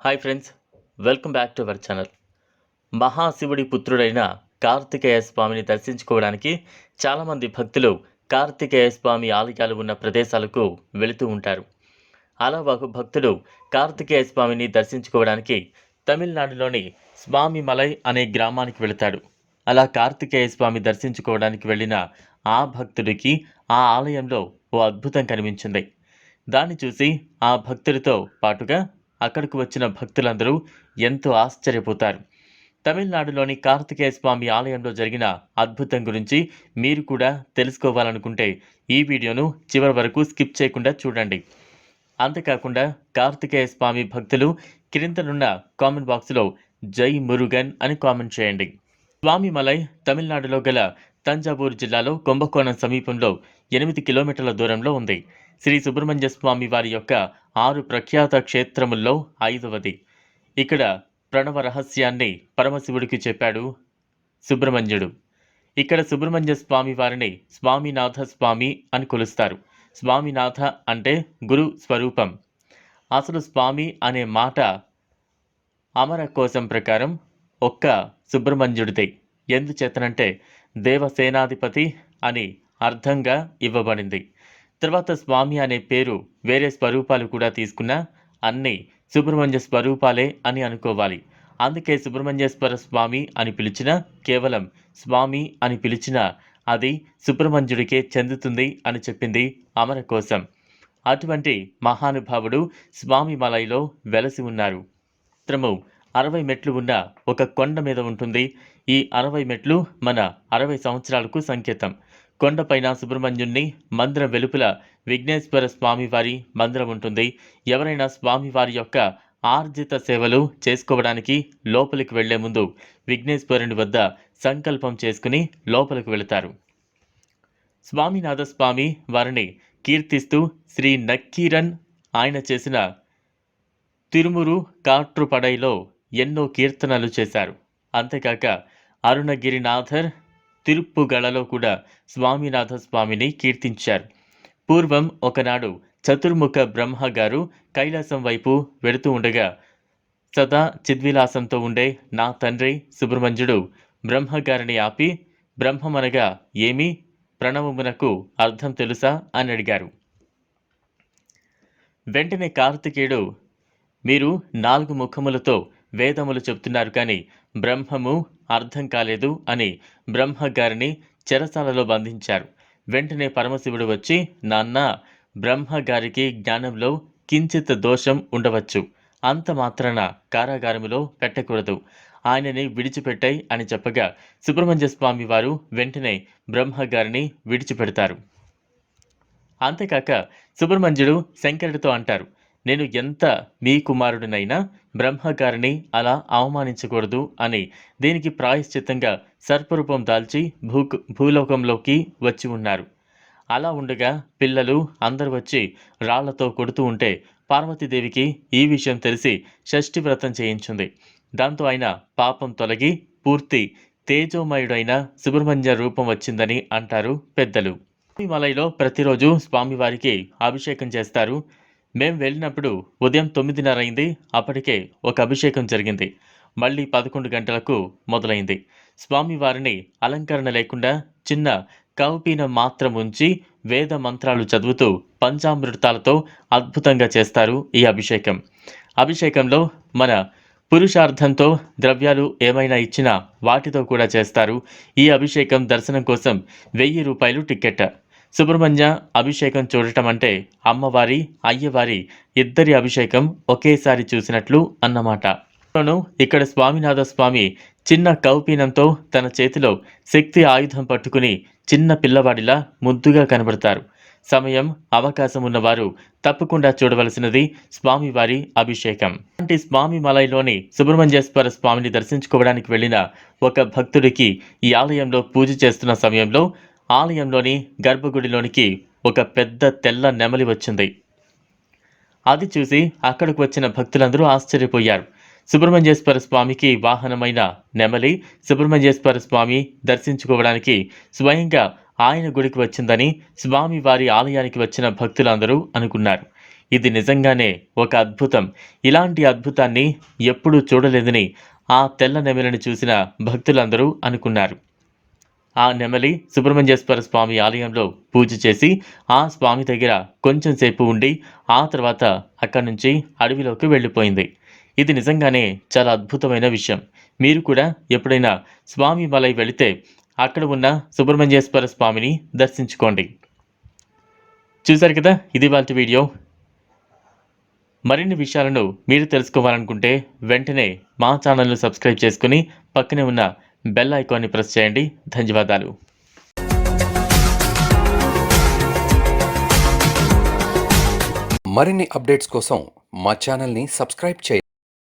Hi friends welcome back to our channel మహాశివుడి పుత్రుడైన కార్తికేయ స్వామిని దర్శించుకోవడానికి చాలామంది భక్తులు కార్తికేయ స్వామి ఆలయాలు ఉన్న ప్రదేశాలకు వెళుతూ ఉంటారు. అలా ఒక భక్తుడు కార్తికేయ స్వామిని దర్శించుకోవడానికి తమిళనాడులోని స్వామి మలై అనే గ్రామానికి వెళతాడు అలా కార్తికేయ స్వామి దర్శించుకోవడానికి వెళ్ళిన ఆ భక్తుడికి ఆ ఆలయంలో ఓ అద్భుతం కనిపించింది. దాన్ని చూసి ఆ భక్తుడితో పాటుగా అక్కడికి వచ్చిన భక్తులందరూ ఎంతో ఆశ్చర్యపోతారు. తమిళనాడులోని కార్తికేయ స్వామి ఆలయంలో జరిగిన అద్భుతం గురించి మీరు కూడా తెలుసుకోవాలనుకుంటే ఈ వీడియోను చివరి వరకు స్కిప్ చేయకుండా చూడండి. అంతేకాకుండా కార్తికేయ స్వామి భక్తులు క్రిందనున్న కామెంట్ బాక్స్లో జై మురుగన్ అని కామెంట్ చేయండి. స్వామి మలై తమిళనాడులో గల తంజావూరు జిల్లాలో కుంభకోణం సమీపంలో ఎనిమిది కిలోమీటర్ల దూరంలో ఉంది. శ్రీ సుబ్రహ్మణ్య స్వామి వారి యొక్క ఆరు ప్రఖ్యాత క్షేత్రముల్లో ఐదవది. ఇక్కడ ప్రణవ రహస్యాన్ని పరమశివుడికి చెప్పాడు సుబ్రహ్మణ్యుడు. ఇక్కడ సుబ్రహ్మణ్య స్వామి వారిని స్వామినాథ స్వామి అని కొలుస్తారు. స్వామినాథ అంటే గురు స్వరూపం. అసలు స్వామి అనే మాట అమర కోసం ప్రకారం ఒక్క సుబ్రహ్మణ్యుడిదే. ఎందుచేతనంటే దేవసేనాధిపతి అని అర్థంగా ఇవ్వబడింది. తర్వాత స్వామి అనే పేరు వేరే స్వరూపాలు కూడా తీసుకున్నా అన్నీ సుబ్రహ్మణ్య స్వరూపాలే అని అనుకోవాలి. అందుకే సుబ్రహ్మణ్యేశ్వర స్వామి అని పిలిచిన కేవలం స్వామి అని పిలిచిన అది సుబ్రహ్మణ్యుడికే చెందుతుంది అని చెప్పింది అమర కోసం. అటువంటి మహానుభావుడు స్వామి మలైలో వెలసి ఉన్నారు. త్రము అరవై మెట్లు ఉన్న ఒక కొండ మీద ఉంటుంది. ఈ అరవై మెట్లు మన అరవై సంవత్సరాలకు సంకేతం. కొండపైన సుబ్రహ్మణ్యుణ్ణి మందిర వెలుపల విఘ్నేశ్వర స్వామివారి మందిరం ఉంటుంది. ఎవరైనా స్వామి వారి యొక్క ఆర్జిత సేవలు చేసుకోవడానికి లోపలికి వెళ్ళే ముందు విఘ్నేశ్వరుని వద్ద సంకల్పం చేసుకుని లోపలికి వెళతారు. స్వామినాథ స్వామి వారిని కీర్తిస్తూ శ్రీ నక్కీరన్ ఆయన చేసిన తిరుమురు కాట్రుపడైలో ఎన్నో కీర్తనలు చేశారు. అంతేకాక అరుణగిరినాథర్ తిరుప్పుగళలో కూడా స్వామినాథ స్వామిని కీర్తించారు. పూర్వం ఒకనాడు చతుర్ముఖ బ్రహ్మ గారు కైలాసం వైపు వెడుతూ ఉండగా సదా చిద్విలాసంతో ఉండే నా తండ్రి సుబ్రహ్మణ్యుడు బ్రహ్మగారిని ఆపి బ్రహ్మమనగా ఏమి? ప్రణవమునకు అర్థం తెలుసా? అని అడిగారు. వెంటనే కార్తికేయుడు మీరు నాలుగు ముఖములతో వేదములు చెప్తున్నారు కానీ బ్రహ్మము అర్థం కాలేదు అని బ్రహ్మగారిని చెరసాలలో బంధించారు. వెంటనే పరమశివుడు వచ్చి నాన్న బ్రహ్మగారికి జ్ఞానంలో కించిత్ దోషం ఉండవచ్చు. అంత మాత్రాన కారాగారములో పెట్టకూడదు. ఆయనని విడిచిపెట్టాయి అని చెప్పగా సుబ్రహ్మణ్య స్వామి వారు వెంటనే బ్రహ్మగారిని విడిచిపెడతారు. అంతేకాక సుబ్రహ్మణ్యుడు శంకరుడితో అంటారు నేను ఎంత మీ కుమారుడినైనా బ్రహ్మగారిని అలా అవమానించకూడదు అని దీనికి ప్రాయశ్చిత్తంగా సర్పరూపం దాల్చి భూ భూలోకంలోకి వచ్చి ఉన్నారు. అలా ఉండగా పిల్లలు అందరు వచ్చి రాళ్ళతో కొడుతూ ఉంటే పార్వతీదేవికి ఈ విషయం తెలిసి షష్ఠి వ్రతం చేయించింది. దాంతో ఆయన పాపం తొలగి పూర్తి తేజోమయుడైన సుబ్రహ్మణ్య రూపం వచ్చిందని అంటారు పెద్దలు. మలైలో ప్రతిరోజు స్వామివారికి అభిషేకం చేస్తారు. మేం వెళ్ళినప్పుడు ఉదయం తొమ్మిదిన్నర అయింది అప్పటికే ఒక అభిషేకం జరిగింది. మళ్ళీ పదకొండు గంటలకు మొదలైంది. స్వామివారిని అలంకరణ లేకుండా చిన్న కౌపీన మాత్రం ఉంచి వేద మంత్రాలు చదువుతూ పంచామృతాలతో అద్భుతంగా చేస్తారు ఈ అభిషేకం. అభిషేకంలో మన పురుషార్థంతో ద్రవ్యాలు ఏమైనా ఇచ్చినా వాటితో కూడా చేస్తారు. ఈ అభిషేకం దర్శనం కోసం వెయ్యి రూపాయలు టిక్కెట్. సుబ్రహ్మణ్య అభిషేకం చూడటం అంటే అమ్మవారి అయ్యవారి ఇద్దరి అభిషేకం ఒకేసారి చూసినట్లు అన్నమాట. ఇక్కడ స్వామినాథ స్వామి చిన్న కౌపీనంతో తన చేతిలో శక్తి ఆయుధం పట్టుకుని చిన్న పిల్లవాడిలా ముద్దుగా కనబడతారు. సమయం అవకాశం ఉన్నవారు తప్పకుండా చూడవలసినది స్వామివారి అభిషేకం. అంటే స్వామి మలైలోని సుబ్రహ్మణ్యేశ్వర స్వామిని దర్శించుకోవడానికి వెళ్ళిన ఒక భక్తుడికి ఈ ఆలయంలో పూజ చేస్తున్న సమయంలో ఆలయంలోని గర్భగుడిలోనికి ఒక పెద్ద తెల్ల నెమలి వచ్చింది. అది చూసి అక్కడికి వచ్చిన భక్తులందరూ ఆశ్చర్యపోయారు. సుబ్రహ్మణ్యేశ్వర స్వామికి వాహనమైన నెమలి సుబ్రహ్మణ్యేశ్వర స్వామి దర్శించుకోవడానికి స్వయంగా ఆయన గుడికి వచ్చిందని స్వామి వారి ఆలయానికి వచ్చిన భక్తులందరూ అనుకున్నారు. ఇది నిజంగానే ఒక అద్భుతం. ఇలాంటి అద్భుతాన్ని ఎప్పుడూ చూడలేదని ఆ తెల్ల నెమలిని చూసిన భక్తులందరూ అనుకున్నారు. ఆ నెమలి సుబ్రహ్మణ్యేశ్వర స్వామి ఆలయంలో పూజ చేసి ఆ స్వామి దగ్గర కొంచెం సేపు ఉండి ఆ తర్వాత అక్కడి నుంచి అడవిలోకి వెళ్ళిపోయింది. ఇది నిజంగానే చాలా అద్భుతమైన విషయం. మీరు కూడా ఎప్పుడైనా స్వామి మలై వెళితే అక్కడ ఉన్న సుబ్రహ్మణ్యేశ్వర స్వామిని దర్శించుకోండి. చూశారు కదా ఇది వాళ్ళ వీడియో. మరిన్ని విషయాలను మీరు తెలుసుకోవాలనుకుంటే వెంటనే మా ఛానల్ను సబ్స్క్రైబ్ చేసుకుని పక్కనే ఉన్న బెల్ ఐకాన్ని ప్రెస్ చేయండి. ధన్యవాదాలు. మరిన్ని అప్డేట్స్ కోసం మా ఛానల్ని సబ్స్క్రైబ్ చేయండి.